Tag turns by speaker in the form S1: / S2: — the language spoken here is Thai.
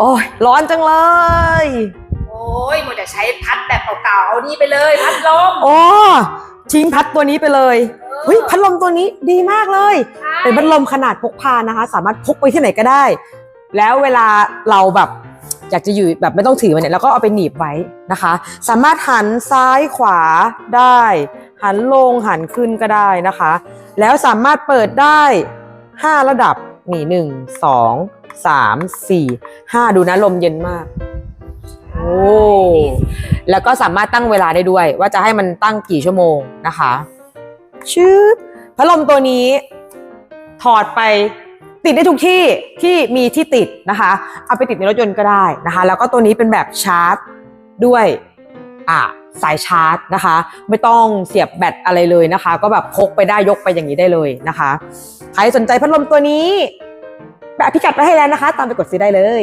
S1: โอ้ยร้อนจังเลย
S2: โอ้ยหมดแต่ใช้พัดแบบเก่าๆเอานี่ไปเลยพัดลม
S1: โอ้ทิ้งพัดตัวนี้ไปเลยเฮ้ยพัดลมตัวนี้ดีมากเลย
S2: ใช่
S1: เป็นพัดลมขนาดพกพานะคะ สามารถพกไปที่ไหนก็ได้ แล้วเวลาเราแบบอยากจะอยู่แบบไม่ต้องถือมันเนี่ยเราก็เอาไปหนีบไว้นะคะ สามารถหันซ้ายขวาได้ หันลงหันขึ้นก็ได้นะคะ แล้วสามารถเปิดได้ 5 ระดับ นี่หนึ่งสองสามสี่ห้าดูนะลมเย็นมาก โอ้แล้วก็สามารถตั้งเวลาได้ด้วย ว่าจะให้มันตั้งกี่ชั่วโมงนะคะ ชืบพัดลมตัวนี้ ถอดไปติดได้ทุกที่ที่มีที่ติดนะคะ เอาไปติดในรถยนต์ก็ได้นะคะ แล้วก็ตัวนี้เป็นแบบชาร์จด้วย อ่า สายชาร์จนะคะ ไม่ต้องเสียบแบตอะไรเลยนะคะ ก็แบบพกไปได้ยกไปอย่างนี้ได้เลยนะคะ ใครสนใจพัดลมตัวนี้แบบพิกัดไปให้แล้วนะคะ ตามไปกดซื้อได้เลย